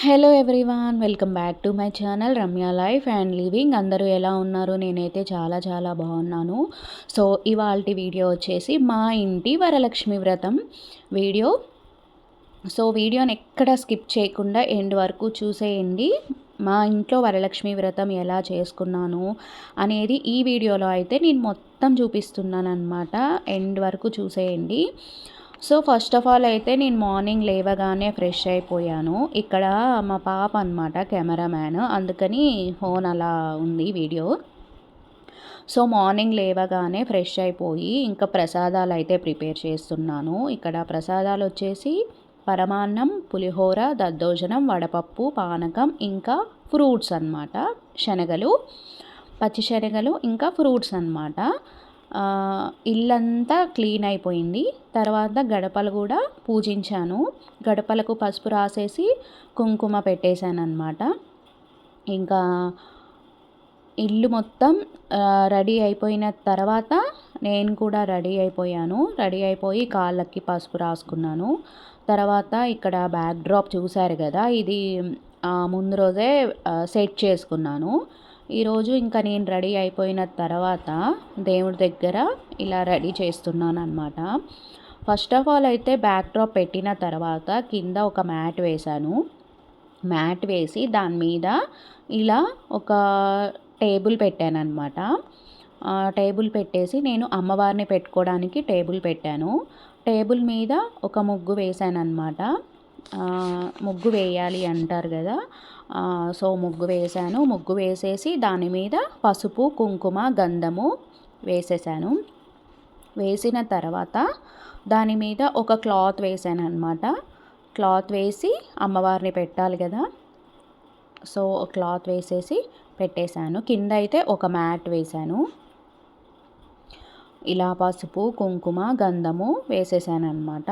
Hello everyone welcome back to my channel Ramya life and living అందరూ ఎలా ఉన్నారు? నేనైతే చాలా చాలా బాగున్నాను. సో ఇవాళ వీడియో వచ్చేసి మా ఇంటి వరలక్ష్మి వ్రతం వీడియో. సో వీడియోని ఎక్కడ స్కిప్ చేయకుండా ఎండ్ వరకు చూసేయండి. మా ఇంట్లో వరలక్ష్మి వ్రతం ఎలా చేసుకున్నాను అనేది ఈ వీడియోలో అయితే నేను మొత్తం చూపిస్తున్నాను అనమాట ఎండ్ వరకు చూసేయండి. సో ఫస్ట్ ఆఫ్ ఆల్ అయితే నేను మార్నింగ్ లేవగానే ఫ్రెష్ అయిపోయాను. ఇక్కడ మా పాప అనమాట కెమెరామ్యాన్. అందుకని ఫోన్ అలా ఉంది వీడియో. సో మార్నింగ్ లేవగానే ఫ్రెష్ అయిపోయి ఇంకా ప్రసాదాలు అయితే ప్రిపేర్ చేస్తున్నాను. ఇక్కడ ప్రసాదాలు వచ్చేసి పరమాన్నం పులిహోర దద్దోజనం వడపప్పు పానకం ఇంకా ఫ్రూట్స్ అనమాట శనగలు పచ్చి శనగలు ఇంకా ఫ్రూట్స్ అనమాట ఇల్లంతా క్లీన్ అయిపోయింది. తర్వాత గడపలు కూడా పూజించాను. గడపలకు పసుపు రాసేసి కుంకుమ పెట్టేశాను అనమాట ఇంకా ఇల్లు మొత్తం రెడీ అయిపోయిన తర్వాత నేను కూడా రెడీ అయిపోయాను. రెడీ అయిపోయి కాళ్ళకి పసుపు రాసుకున్నాను. తర్వాత ఇక్కడ బ్యాక్ డ్రాప్ చూశారు కదా ఇది ముందు రోజే సెట్ చేసుకున్నాను. ఈరోజు ఇంకా నేను రెడీ అయిపోయిన తర్వాత దేవుడి దగ్గర ఇలా రెడీ చేస్తున్నాను అనమాట ఫస్ట్ ఆఫ్ ఆల్ అయితే బ్యాక్ డ్రాప్ పెట్టిన తర్వాత కింద ఒక మ్యాట్ వేశాను. మ్యాట్ వేసి దాని మీద ఇలా ఒక టేబుల్ పెట్టాను అనమాట టేబుల్ పెట్టేసి నేను అమ్మవారిని పెట్టుకోవడానికి టేబుల్ పెట్టాను. టేబుల్ మీద ఒక ముగ్గు వేసాను అనమాట ముగ్గు వేయాలి అంటారు కదా. సో ముగ్గు వేసాను ముగ్గు వేసేసి దాని మీద పసుపు కుంకుమ గంధము వేసేసాను. వేసిన తర్వాత దాని మీద ఒక క్లాత్ వేసాను అనమాట క్లాత్ వేసి అమ్మవారిని పెట్టాలి కదా. సో క్లాత్ వేసేసి పెట్టేశాను. కింద అయితే ఒక మ్యాట్ వేశాను. ఇలా పసుపు కుంకుమ గంధము వేసేసాను అనమాట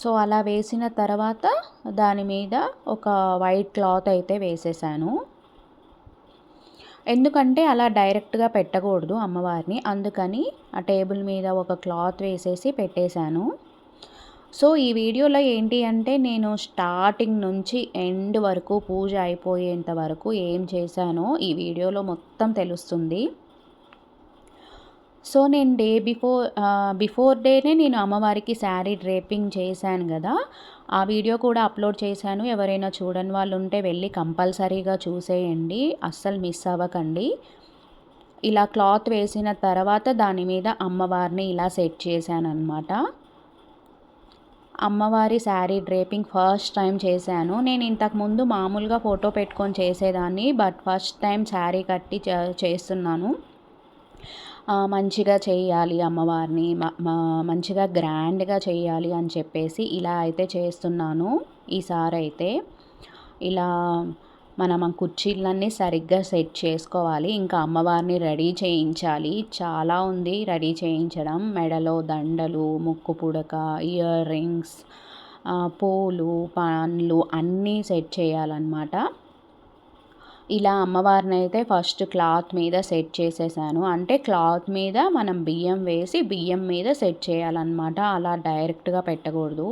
సో అలా వేసిన తర్వాత దాని మీద ఒక వైట్ క్లాత్ అయితే వేసేసాను. ఎందుకంటే అలా డైరెక్ట్గా పెట్టకూడదు అమ్మవారిని. అందుకని ఆ టేబుల్ మీద ఒక క్లాత్ వేసేసి పెట్టేశాను. సో ఈ వీడియోలో ఏంటి అంటే నేను స్టార్టింగ్ నుంచి ఎండ్ వరకు పూజ అయిపోయేంత వరకు ఏం చేశానో ఈ వీడియోలో మొత్తం తెలుస్తుంది. సో నేను డే బిఫోర్ బిఫోర్ డేనే నేను అమ్మవారికి శారీ డ్రేపింగ్ చేశాను కదా. ఆ వీడియో కూడా అప్లోడ్ చేశాను. ఎవరైనా చూడని వాళ్ళు ఉంటే వెళ్ళి కంపల్సరీగా చూసేయండి. అస్సలు మిస్ అవ్వకండి. ఇలా క్లాత్ వేసిన తర్వాత దాని మీద అమ్మవారిని ఇలా సెట్ చేశాను అనమాట అమ్మవారి శారీ డ్రేపింగ్ ఫస్ట్ టైం చేశాను. నేను ఇంతకుముందు మామూలుగా ఫోటో పెట్టుకొని చేసేదాన్ని బట్ ఫస్ట్ టైం శారీ కట్టి చేస్తున్నాను. మంచిగా చేయాలి అమ్మవారిని మంచిగా గ్రాండ్గా చేయాలి అని చెప్పేసి ఇలా అయితే చేస్తున్నాను. ఈసారి అయితే ఇలా మనం కుర్చీలన్నీ సరిగ్గా సెట్ చేసుకోవాలి. ఇంకా అమ్మవారిని రెడీ చేయించాలి. చాలా ఉంది రెడీ చేయించడం. మెడలో దండలు ముక్కు పుడక ఇయర్ రింగ్స్ పూలు పండ్లు అన్నీ సెట్ చేయాలన్నమాట. ఇలా అమ్మవారిని అయితే ఫస్ట్ క్లాత్ మీద సెట్ చేసేసాను. అంటే క్లాత్ మీద మనం బియ్యం వేసి బియ్యం మీద సెట్ చేయాలన్నమాట. అలా డైరెక్ట్గా పెట్టకూడదు.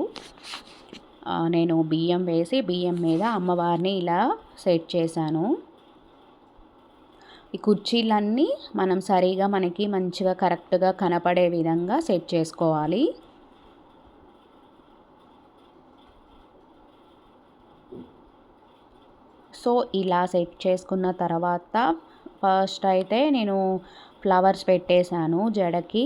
నేను బియ్యం వేసి బియ్యం మీద అమ్మవారిని ఇలా సెట్ చేశాను. ఈ కుర్చీలన్నీ మనం సరిగా మనకి మంచిగా కరెక్ట్గా కనపడే విధంగా సెట్ చేసుకోవాలి. సో ఇలా సెట్ చేసుకున్న తర్వాత ఫస్ట్ అయితే నేను ఫ్లవర్స్ పెట్టేశాను జడకి.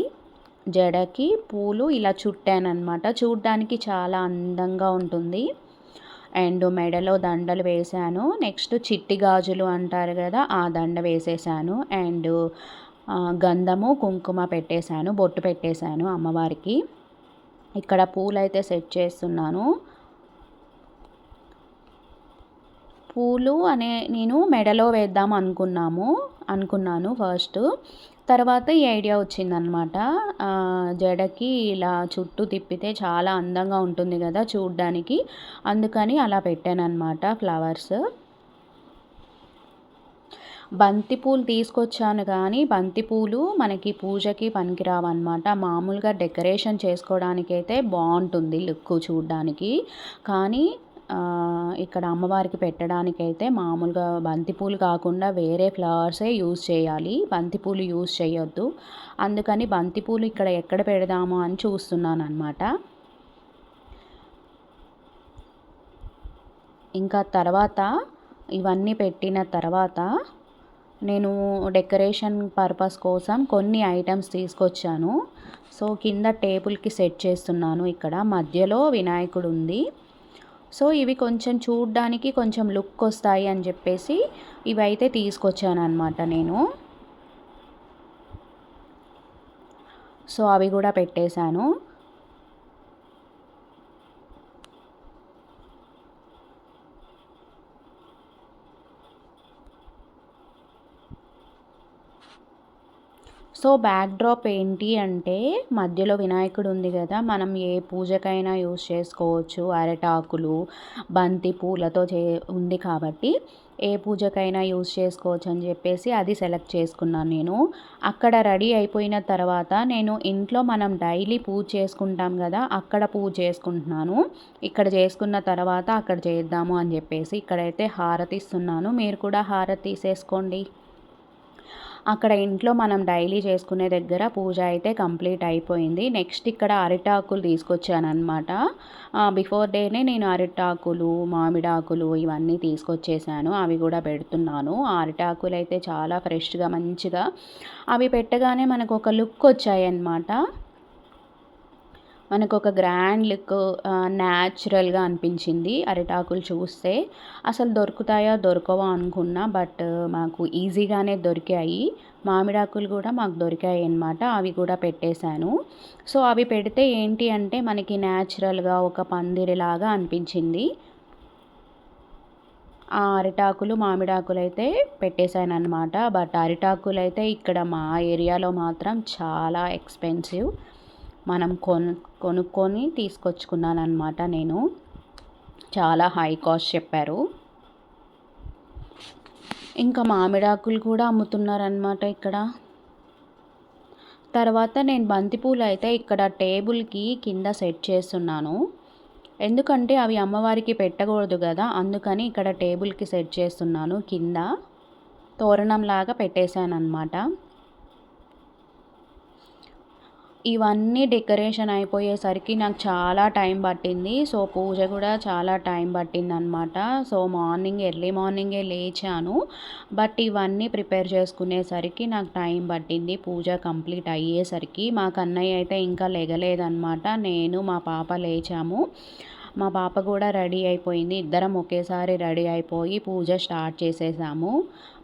జడకి పూలు ఇలా చుట్టాను అనమాట చూడ్డానికి చాలా అందంగా ఉంటుంది. అండ్ మెడలో దండలు వేశాను. నెక్స్ట్ చిట్టి గాజులు అంటారు కదా ఆ దండ వేసేసాను అండ్ గంధము కుంకుమ పెట్టేశాను బొట్టు పెట్టేశాను అమ్మవారికి. ఇక్కడ పూలు అయితే సెట్ చేస్తున్నాను. పూలు అనే నేను మెడలో వేద్దాం అనుకున్నాము అనుకున్నాను ఫస్ట్ తర్వాత ఈ ఐడియా వచ్చిందనమాట జడకి ఇలా చుట్టూ తిప్పితే చాలా అందంగా ఉంటుంది కదా చూడ్డానికి. అందుకని అలా పెట్టాను అనమాట ఫ్లవర్స్ బంతిపూలు తీసుకొచ్చాను కానీ బంతిపూలు మనకి పూజకి పనికిరావన్నమాట. మామూలుగా డెకరేషన్ చేసుకోవడానికి అయితే బాగుంటుంది లుక్ చూడడానికి. కానీ ఇక్కడ అమ్మవారికి పెట్టడానికైతే మామూలుగా బంతిపూలు కాకుండా వేరే ఫ్లవర్సే యూజ్ చేయాలి. బంతిపూలు యూజ్ చేయొద్దు. అందుకని బంతిపూలు ఇక్కడ ఎక్కడ పెడదాము అని చూస్తున్నాను అనమాట ఇంకా తర్వాత ఇవన్నీ పెట్టిన తర్వాత నేను డెకరేషన్ పర్పస్ కోసం కొన్ని ఐటమ్స్ తీసుకొచ్చాను. సో కింద టేబుల్కి సెట్ చేస్తున్నాను. ఇక్కడ మధ్యలో వినాయకుడు ఉంది సో ఇవి కొంచెం చూడ్డానికి కొంచెం లుక్ వస్తాయి అని చెప్పేసి ఇవి అయితే తీసుకొచ్చాను అనమాట నేను. సో అవి కూడా పెట్టేశాను. సో బ్యాక్ డ్రాప్ ఏంటి అంటే మధ్యలో వినాయకుడు ఉంది కదా మనం ఏ పూజకైనా యూస్ చేసుకోవచ్చు. అరటాకులు బంతి పూలతో చే ఉంది కాబట్టి ఏ పూజకైనా యూస్ చేసుకోవచ్చు అని చెప్పేసి అది సెలెక్ట్ చేసుకున్నాను నేను. అక్కడ రెడీ అయిపోయిన తర్వాత నేను ఇంట్లో మనం డైలీ పూజ చేసుకుంటాం కదా అక్కడ పూజ చేసుకుంటున్నాను. ఇక్కడ చేసుకున్న తర్వాత అక్కడ చేద్దాము అని చెప్పేసి ఇక్కడైతే హారతి ఇస్తున్నాను మీరు కూడా హారతి తీసేసుకోండి. అక్కడ ఇంట్లో మనం డైలీ చేసుకునే దగ్గర పూజ అయితే కంప్లీట్ అయిపోయింది. నెక్స్ట్ ఇక్కడ అరిటాకులు తీసుకొచ్చానమాట బిఫోర్ డేనే నేను అరిటాకులు మామిడాకులు ఇవన్నీ తీసుకొచ్చేసాను. అవి కూడా పెడుతున్నాను. అరిటాకులు అయితే చాలా ఫ్రెష్గా మంచిగా అవి పెట్టగానే మనకు ఒక లుక్ వచ్చాయి అన్నమాట మనకు ఒక గ్రాండ్ లుక్ న్యాచురల్గా అనిపించింది అరిటాకులు చూస్తే. అసలు దొరుకుతాయా దొరకవా అనుకున్నా బట్ మాకు ఈజీగానే దొరికాయి. మామిడాకులు కూడా మాకు దొరికాయి అనమాట అవి కూడా పెట్టేశాను. సో అవి పెడితే ఏంటి అంటే మనకి న్యాచురల్గా ఒక పందిరిలాగా అనిపించింది. ఆ అరిటాకులు మామిడాకులు అయితే పెట్టేశాను అనమాట బట్ అరిటాకులు అయితే ఇక్కడ మా ఏరియాలో మాత్రం చాలా ఎక్స్పెన్సివ్ మనం కొను కొనుక్కొని తీసుకొచ్చుకున్నాను అనమాట నేను. చాలా హై కాస్ట్ చెప్పారు. ఇంకా మామిడాకులు కూడా అమ్ముతున్నారనమాట ఇక్కడ. తర్వాత నేను బంతిపూలు అయితే ఇక్కడ టేబుల్కి కింద సెట్ చేస్తున్నాను. ఎందుకంటే అవి అమ్మవారికి పెట్టకూడదు కదా అందుకని ఇక్కడ టేబుల్కి సెట్ చేస్తున్నాను కింద. తోరణంలాగా పెట్టేశాను అనమాట ఇవన్నీ డెకరేషన్ అయిపోయేసరికి నాకు చాలా టైం పట్టింది. సో పూజ కూడా చాలా టైం పట్టింది అనమాట సో మార్నింగ్ ఎర్లీ మార్నింగే లేచాను. బట్ ఇవన్నీ ప్రిపేర్ చేసుకునేసరికి నాకు టైం పట్టింది. పూజ కంప్లీట్ అయ్యేసరికి మా కన్నయ్య అయితే ఇంకా లెగలేదనమాట నేను మా పాప లేచాము. మా పాప కూడా రెడీ అయిపోయింది. ఇద్దరం ఒకేసారి రెడీ అయిపోయి పూజ స్టార్ట్ చేసేసాము.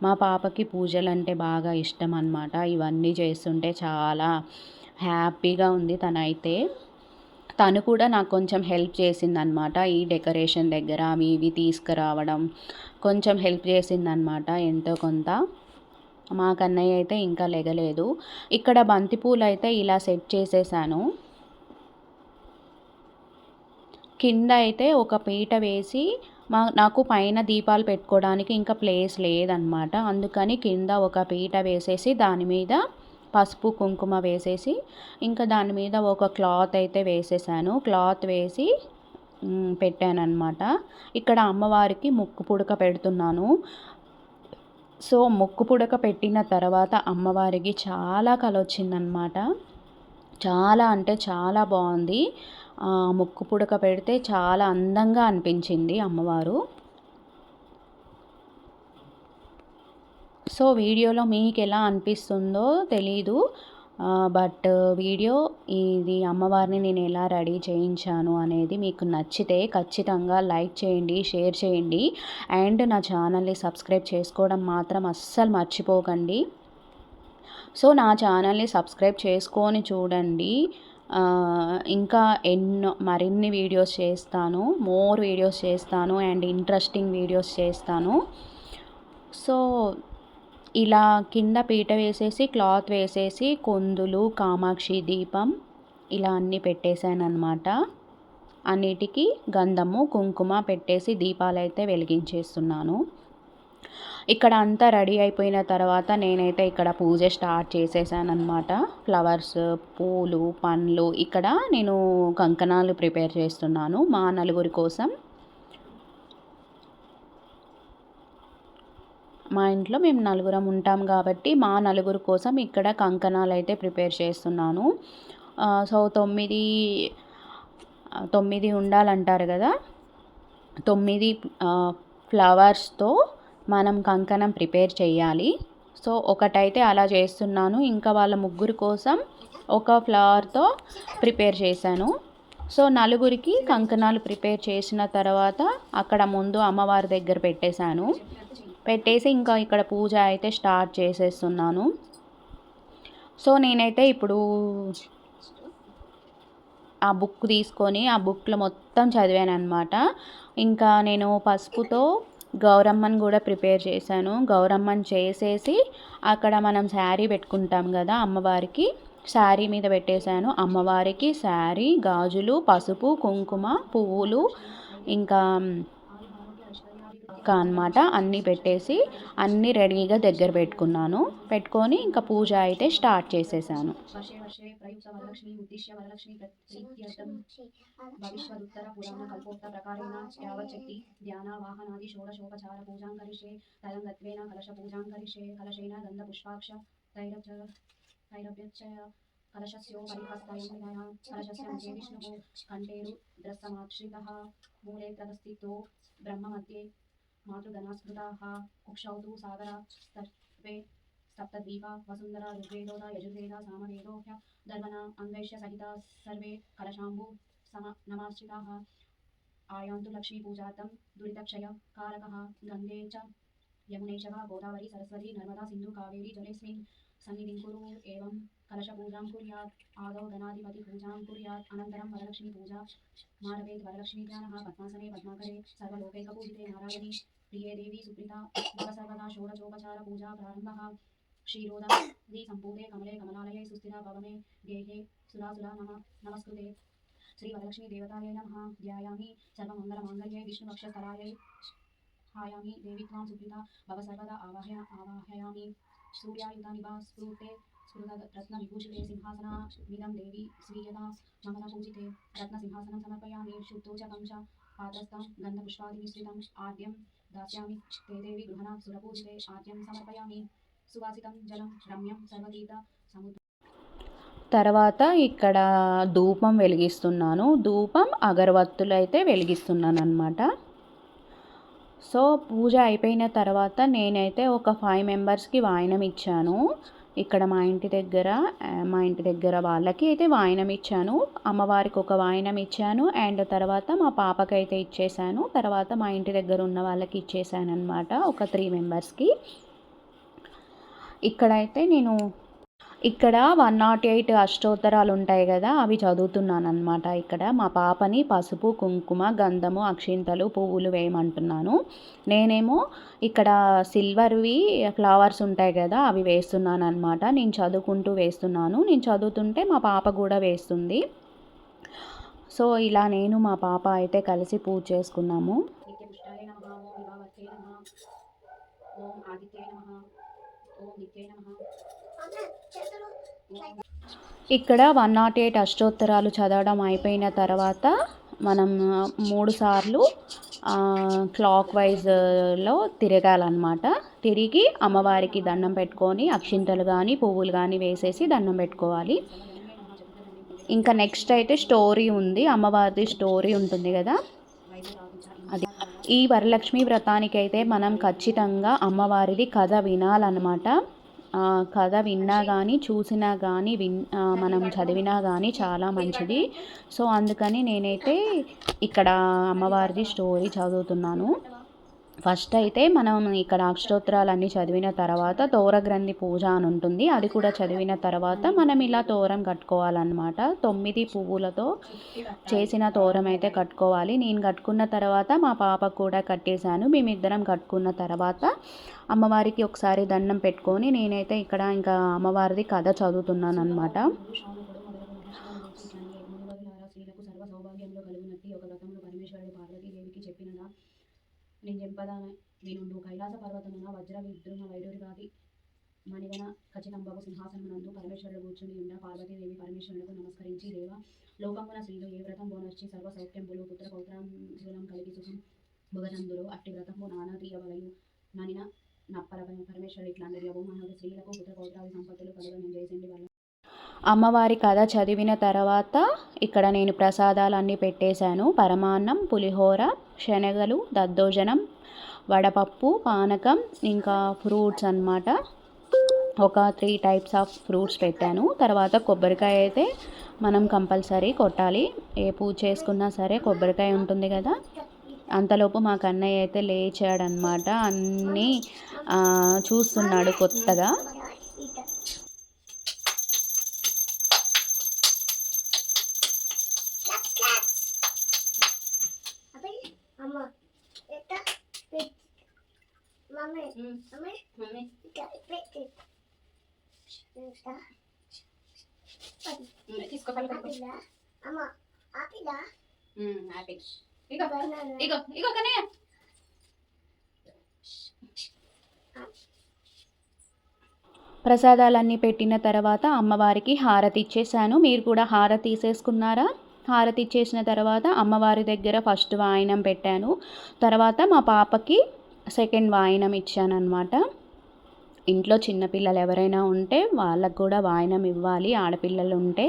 మా పాపకి పూజలు అంటే బాగా ఇష్టం అనమాట ఇవన్నీ చేస్తుంటే చాలా హ్యాపీగా ఉంది తనైతే. తను కూడా నాకు కొంచెం హెల్ప్ చేసిందనమాట ఈ డెకరేషన్ దగ్గర అవి ఇవి తీసుకురావడం కొంచెం హెల్ప్ చేసిందనమాట ఎంతో కొంత. మా కన్నయ్య అయితే ఇంకా లెగలేదు. ఇక్కడ బంతిపూలు అయితే ఇలా సెట్ చేసేసాను. కింద అయితే ఒక పీట వేసి మా నాకు పైన దీపాలు పెట్టుకోవడానికి ఇంకా ప్లేస్ లేదనమాట అందుకని కింద ఒక పీట వేసేసి దాని మీద పసుపు కుంకుమ వేసేసి ఇంకా దాని మీద ఒక క్లాత్ అయితే వేసేసాను. క్లాత్ వేసి పెట్టాను ఇక్కడ అమ్మవారికి ముక్కు పుడక పెడుతున్నాను. సో ముక్కు పుడక పెట్టిన తర్వాత అమ్మవారికి చాలా కల వచ్చిందనమాట చాలా అంటే చాలా బాగుంది. ముక్కు పుడక పెడితే చాలా అందంగా అనిపించింది అమ్మవారు. సో వీడియోలో మీకు ఎలా అనిపిస్తుందో తెలీదు. బట్ వీడియో ఇది అమ్మవారిని నేను ఎలా రెడీ చేయించాను అనేది మీకు నచ్చితే ఖచ్చితంగా లైక్ చేయండి షేర్ చేయండి. అండ్ నా ఛానల్ని సబ్స్క్రైబ్ చేసుకోవడం మాత్రం అస్సలు మర్చిపోకండి. సో నా ఛానల్ని సబ్స్క్రైబ్ చేసుకొని చూడండి. ఇంకా ఎన్నో మరిన్ని వీడియోస్ చేస్తాను. మోర్ వీడియోస్ చేస్తాను అండ్ ఇంట్రెస్టింగ్ వీడియోస్ చేస్తాను. సో ఇలా కింద పీట వేసేసి క్లాత్ వేసేసి కొందులు కామాక్షి దీపం ఇలా అన్నీ పెట్టేశానమాట అనమాట అన్నిటికీ గంధము కుంకుమ పెట్టేసి దీపాలు అయితే వెలిగించేస్తున్నాను. ఇక్కడ అంతా రెడీ అయిపోయిన తర్వాత నేనైతే ఇక్కడ పూజ స్టార్ట్ చేసేసానమాట ఫ్లవర్స్ పూలు పండ్లు ఇక్కడ నేను కంకణాలు ప్రిపేర్ చేస్తున్నాను మా నలుగురి కోసం. మా ఇంట్లో మేము నలుగురం ఉంటాం కాబట్టి మా నలుగురు కోసం ఇక్కడ కంకణాలు అయితే ప్రిపేర్ చేస్తున్నాను. సో తొమ్మిది తొమ్మిది ఉండాలంటారు కదా? తొమ్మిది ఫ్లవర్స్తో మనం కంకణం ప్రిపేర్ చేయాలి. సో ఒకటైతే అలా చేస్తున్నాను. ఇంకా వాళ్ళ ముగ్గురు కోసం ఒక ఫ్లవర్తో ప్రిపేర్ చేశాను. సో నలుగురికి కంకణాలు ప్రిపేర్ చేసిన తర్వాత అక్కడ ముందు అమ్మవారి దగ్గర పెట్టేశాను. పెట్టేసి ఇంకా ఇక్కడ పూజ అయితే స్టార్ట్ చేసేస్తున్నాను. సో నేనైతే ఇప్పుడు ఆ బుక్ తీసుకొని ఆ బుక్లో మొత్తం చదివాను అనమాట ఇంకా నేను పసుపుతో గౌరమ్మని కూడా ప్రిపేర్ చేశాను. గౌరమ్మని చేసేసి అక్కడ మనం శారీ పెట్టుకుంటాం కదా అమ్మవారికి శారీ మీద పెట్టేశాను. అమ్మవారికి శారీ గాజులు పసుపు కుంకుమ పువ్వులు ఇంకా అక్క అనమాట అన్నీ పెట్టేసి అన్నీ రెడీగా దగ్గర పెట్టుకున్నాను. పెట్టుకొని ఇంకా పూజ అయితే స్టార్ట్ చేసేసాను. వర్షే వర్షే వరలక్ష్మి ధ్యాన వాహనాది గంధ కలశస్య మధ్య విష్ణుः కంఠేరు ద్రస్తమాశ్రితः మూలే తదస్థితో బ్రహ్మ మధ్యే मातृगणास्मृताः कुक्षौ सागरा सागरात्स्तर्पे सप्तद्वीपा वसुन्धरा ऋग्वेदोदा यजुर्वेदा सामवेदोभ्य दर्वना अन्वेष्य सहिता सर्वे कलशाम्बु सम नमाश्रिताः आयान्तु लक्ष्मीपूजार्थं दुरितक्षय कारकः गङ्गे च यमुने च वा गोदावरी सरस्वती नर्मदा सिन्धु कावेरी जलेऽस्मिन् सन्निधिं कुरु एवं कलशपूजां कुर्यात् आदौ गणाधिपतिपूजां कुर्यात् अनन्तरं वरलक्ष्मीपूजा मारवेत् वरलक्ष्मीध्यानः पद्मासने पद्माकरे नारायणी, प्रिये देवी सुप्रीता सर्वदा षोडशोपचारपूजा प्रारम्भः। क्षीरोदादि सम्पूते कमले कमलालये सुस्थिरा भवमे गेहे सुरासुरा नम, नमस्कृते। श्रीवरलक्ष्मी देवतायै नमः। ध्यायामि सर्वमङ्गलमाङ्गल्ये विष्णुवक्षस्थलायै हायामि। देवी त्वां सुप्रीता, भव सर्वदा आवाहय आवाहयामि। सूर्यायुधानिभा स्फूर्ते स्फुरतरत्नविभूषिते सिंहासनामिदं देवी श्रीयदा ममलपूजिते रत्नसिंहासनं समर्पयामि शुद्धोचकं च पात्रस्थं गन्धपुष्पादिमिश्रितम् आद्यं दास्यामि ते देवी गृहणा सुरपूजिते आद्यं समर्पयामि సువాసితం జలం రమ్యం సర్వతీర్థ సముద్ర తర్వాత ఇక్కడ ధూపం వెలిగిస్తున్నాను ధూపం అగరవత్తులు అయితే వెలిగిస్తున్నాను అనమాట సో పూజ అయిపోయిన తర్వాత నేనైతే ఒక ఫైవ్ మెంబర్స్కి వాయనం ఇచ్చాను ఇక్కడ మా ఇంటి దగ్గర మా ఇంటి దగ్గర వాళ్ళకి అయితే వాయనం ఇచ్చాను. అమ్మవారికి ఒక వాయనం ఇచ్చాను. అండ్ తర్వాత మా పాపకైతే ఇచ్చేసాను. తర్వాత మా ఇంటి దగ్గర ఉన్న వాళ్ళకి ఇచ్చేసాను అనమాట ఒక త్రీ మెంబర్స్కి. ఇక్కడైతే నేను ఇక్కడ వన్ నాట్ ఎయిట్ అష్టోత్తరాలు ఉంటాయి కదా అవి చదువుతున్నాను అనమాట ఇక్కడ మా పాపని పసుపు కుంకుమ గంధము అక్షింతలు పువ్వులు వేయమంటున్నాను. నేనేమో ఇక్కడ సిల్వర్వి ఫ్లవర్స్ ఉంటాయి కదా అవి వేస్తున్నాను అనమాట నేను చదువుకుంటూ వేస్తున్నాను. నేను చదువుతుంటే మా పాప కూడా వేస్తుంది. సో ఇలా నేను మా పాప అయితే కలిసి పూజ చేసుకున్నాము. ఓం నమ ఓం ఆదిత్యాయ నమ ఓం నిత్యాయ నమ. ఇక్కడ వన్ నాట్ ఎయిట్ అష్టోత్తరాలు చదవడం అయిపోయిన తర్వాత మనం మూడు సార్లు క్లాక్ వైజ్లో తిరగాలన్నమాట. తిరిగి అమ్మవారికి దండం పెట్టుకొని అక్షింతలు కానీ పువ్వులు కానీ వేసేసి దండం పెట్టుకోవాలి. ఇంకా నెక్స్ట్ అయితే స్టోరీ ఉంది. అమ్మవారిది స్టోరీ ఉంటుంది కదా? అది. ఈ వరలక్ష్మి వ్రతానికి అయితే మనం ఖచ్చితంగా అమ్మవారిది కథ వినాలన్నమాట. కథ విన్నా కానీ చూసినా కానీ విన్ మనం చదివినా కానీ చాలా మంచిది. సో అందుకని నేనైతే ఇక్కడ అమ్మవారిది స్టోరీ చదువుతున్నాను. ఫస్ట్ అయితే మనం ఇక్కడ అక్షరోత్తరాలన్నీ చదివిన తర్వాత తోరగ్రంథి పూజ అని ఉంటుంది. అది కూడా చదివిన తర్వాత మనం ఇలా తోరం కట్టుకోవాలన్నమాట. తొమ్మిది పువ్వులతో చేసిన తోరం అయితే కట్టుకోవాలి. నేను కట్టుకున్న తర్వాత మా పాపకు కూడా కట్టేశాను. మేమిద్దరం కట్టుకున్న తర్వాత అమ్మవారికి ఒకసారి దండం పెట్టుకొని నేనైతే ఇక్కడ ఇంకా అమ్మవారిది కథ చదువుతున్నాను అనమాట స్త్రీలకు సర్వ సౌభాగ్యంలో కలుగునట్టి ఒక గతంలో పరమేశ్వరుడు పార్వతీదేవికి చెప్పినదా నేను చెప్పదానే నేనుండు కైలాస పర్వతమున వజ్ర విద్రుమ వైడూరిగాది మణివన ఖచ్చితంబగు సింహాసనమునందు పరమేశ్వరుడు కూర్చుని ఉండ పార్వతీదేవి పరమేశ్వరులకు నమస్కరించి దేవ లోకమున స్త్రీలు ఏ వ్రతం బోనర్చి సర్వ సౌఖ్యంబులు పుత్ర పౌత్రాంశూలం కలిగి సుఖం భుగనందులు అట్టి వ్రతము నానా తీయవలయు ననిన నప్పల పరమేశ్వరుడు ఇట్లాంటి అవమానాలు స్త్రీలకు పుత్ర పౌత్రాది సంపత్తులు కలుగు నేను చేసింది వల్ల అమ్మవారి కథ చదివిన తర్వాత ఇక్కడ నేను ప్రసాదాలు అన్నీ పెట్టేశాను. పరమాన్నం పులిహోర శనగలు దద్దోజనం వడపప్పు పానకం ఇంకా ఫ్రూట్స్ అన్నమాట. ఒక త్రీ టైప్స్ ఆఫ్ ఫ్రూట్స్ పెట్టాను. తర్వాత కొబ్బరికాయ అయితే మనం కంపల్సరీ కొట్టాలి. ఏ పూజ చేసుకున్నా సరే కొబ్బరికాయ ఉంటుంది కదా. అంతలోపు మా కన్నయ్య అయితే లేచాడనమాట అన్నీ చూస్తున్నాడు కొత్తగా. తీసుకో ఇగో ఇగో ఇగో ప్రసాదాలన్నీ పెట్టిన తర్వాత అమ్మవారికి హారతి ఇచ్చేసాను మీరు కూడా హారతి తీసేసుకున్నారా? హారతి ఇచ్చేసిన తర్వాత అమ్మవారి దగ్గర ఫస్ట్ వాయినం పెట్టాను. తర్వాత మా పాపకి సెకండ్ వాయినం ఇచ్చాను అనమాట ఇంట్లో చిన్నపిల్లలు ఎవరైనా ఉంటే వాళ్ళకు కూడా వాయినం ఇవ్వాలి. ఆడపిల్లలు ఉంటే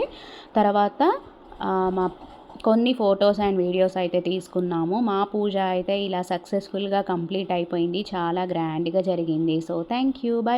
తర్వాత మా కొన్ని ఫొటోస్ అండ్ వీడియోస్ అయితే తీసుకున్నాము. మా పూజ అయితే ఇలా సక్సెస్ఫుల్గా కంప్లీట్ అయిపోయింది. చాలా గ్రాండ్గా జరిగింది. So thank you by